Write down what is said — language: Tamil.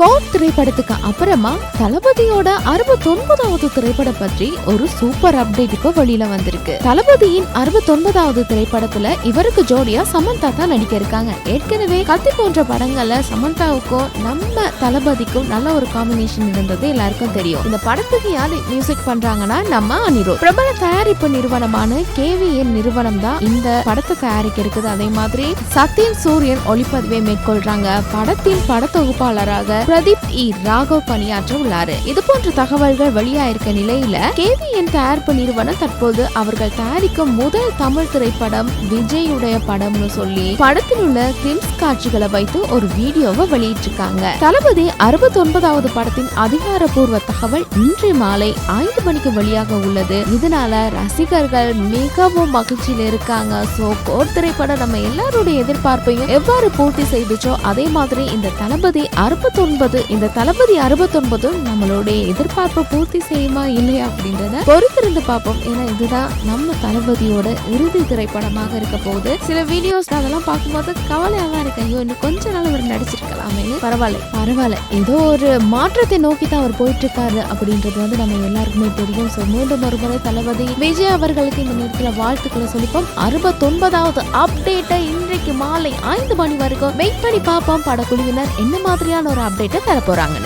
கோட் திரைப்படத்துக்கு அப்புறமா தளபதியோட அறுபத்தொன்பதாவது திரைப்படம் பற்றி ஒரு சூப்பர் அப்டேட் இப்போ வெளியில வந்திருக்கு. தளபதியின் அறுபத்தொன்பதாவது திரைப்படத்துல இவருக்கு ஜோடியா சமந்தா தான் நடிக்க இருக்காங்க. ஏற்கனவே கத்தி போன்ற படங்கள்ல சமந்தாவுக்கும் நம்ம தளபதிக்கும் நல்ல ஒரு காம்பினேஷன் இருந்தது எல்லாருக்கும் தெரியும். இந்த படத்துக்கு யாரு மியூசிக் பண்றாங்கன்னா நம்ம அனிரோ பிரபல தயாரிப்பு நிறுவனமான கேவிஎன் நிறுவனம் தான் இந்த படத்தை தயாரிக்க இருக்குது. அதே மாதிரி சத்யன் சூரியன் ஒளிப்பதிவை மேற்கொள்றாங்க. படத்தின் படத்தொகுப்பாளராக பிரதீப் இ. ராகவ் பணியாற்ற உள்ளாரு. இது போன்ற தகவல்கள் வெளியாயிருக்க நிலையில கேவிஎன் தயாரிப்பு நிறுவனம் தற்போது அவர்கள் தயாரிக்கும் முதல் தமிழ் திரைப்படம் விஜயுடைய படம்னு சொல்லி படத்தில் உள்ள கிரிம்ஸ் காட்சிகளை வைத்து ஒரு வீடியோவை வெளியிட்டிருக்காங்க. தளபதி அறுபத்தி ஒன்பதாவது படத்தின் அதிகாரப்பூர்வ தகவல் இன்று மாலை ஐந்து மணிக்கு வெளியாக உள்ளது. இதனால ரசிகர்கள் மிகவும் மகிழ்ச்சியில் இருக்காங்க. சோ கோர் திரைப்படம் நம்ம எல்லாருடைய எதிர்பார்ப்பையும் எவ்வாறு பூர்த்தி செய்துச்சோ அதே மாதிரி இந்த தளபதி அறுபத்தொன்பது இந்த தளபதி அறுபத்தொன்பது நம்மளுடைய எதிர்பார்ப்பை பூர்த்தி செய்யுமா இல்லையா அப்படின்றத பொறுத்திருந்து பார்ப்போம். ஏன்னா இதுதான் நம்ம தளபதியோட இறுதி திரைப்படமாக இருக்க போகுது. சில வீடியோஸ் அதெல்லாம் பார்க்கும்போது கவலையாக தான் இருக்கு. ஐயோ இன்னும் கொஞ்ச நாள் அவர் நடிச்சிருக்கலாமே. பரவாயில்ல பரவாயில்ல. ஏதோ ஒரு மாற்றத்தை நோக்கி தான் அவர் போயிட்டு இருக்காரு அப்படின்றது வந்து நம்ம எல்லாருக்குமே தெரியும். ஸோ மீண்டும் ஒருமுறை தளபதி விஜய் அவர்களுக்கு இந்த நேரத்தில் வாழ்த்துக்களை சொல்லிப்போம். அறுபத்தொன்பதாவது அப்டேட்டை இன்றைக்கு மாலை ஐந்து மணி வரைக்கும் வெயிட் பண்ணி பார்ப்போம் படக்குழுவினர். என்ன மாதிரியான ஒரு அப்டேட் அப்டேட்டை தர போறாங்கன்னு